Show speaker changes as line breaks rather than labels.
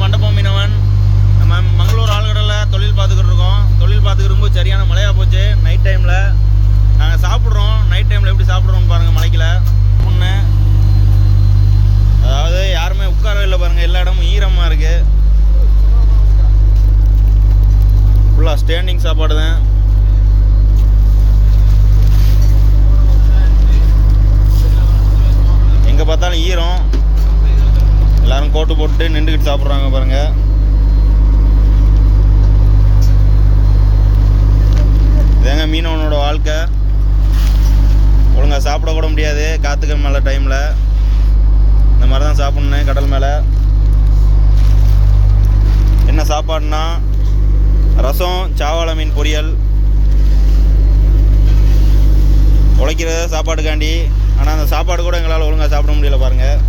மண்டபம் மீனவன். நம்ம மங்களூர் ஆழ்கடலில் தொழில் பார்த்துக்கிட்டு இருக்கோம். தொழில் பார்த்துக்கிட்டு இருக்கும்போது சரியான மழையாக போச்சு. நைட் டைமில் நாங்கள் சாப்பிட்றோம். நைட் டைமில் எப்படி சாப்பிட்றோம்னு பாருங்கள் மலைக்கில். ஒன்று அதாவது யாருமே உட்காரவே இல்லை பாருங்கள் எல்லா இடமும் ஈரமாக இருக்குது ஃபுல்லாக ஸ்டேண்டிங் சாப்பாடு தான். எங்கே பார்த்தாலும் ஈரம். எல்லாரும் கோட்டு போட்டு நின்றுக்கிட்டு சாப்பிட்றாங்க பாருங்க. இதாங்க மீனவனோட வாழ்க்கை. ஒழுங்காக சாப்பிடக்கூட முடியாது. காற்றுக்க மேலே டைமில் இந்த மாதிரி தான் சாப்பிட்ணும் கடல் மேலே. என்ன சாப்பாடுனா ரசம் சாவாழை மீன் பொரியல். உழைக்கிறத சாப்பாடுக்காண்டி ஆனால் அந்த சாப்பாடு கூட எங்களால் ஒழுங்காக சாப்பிட முடியல பாருங்கள்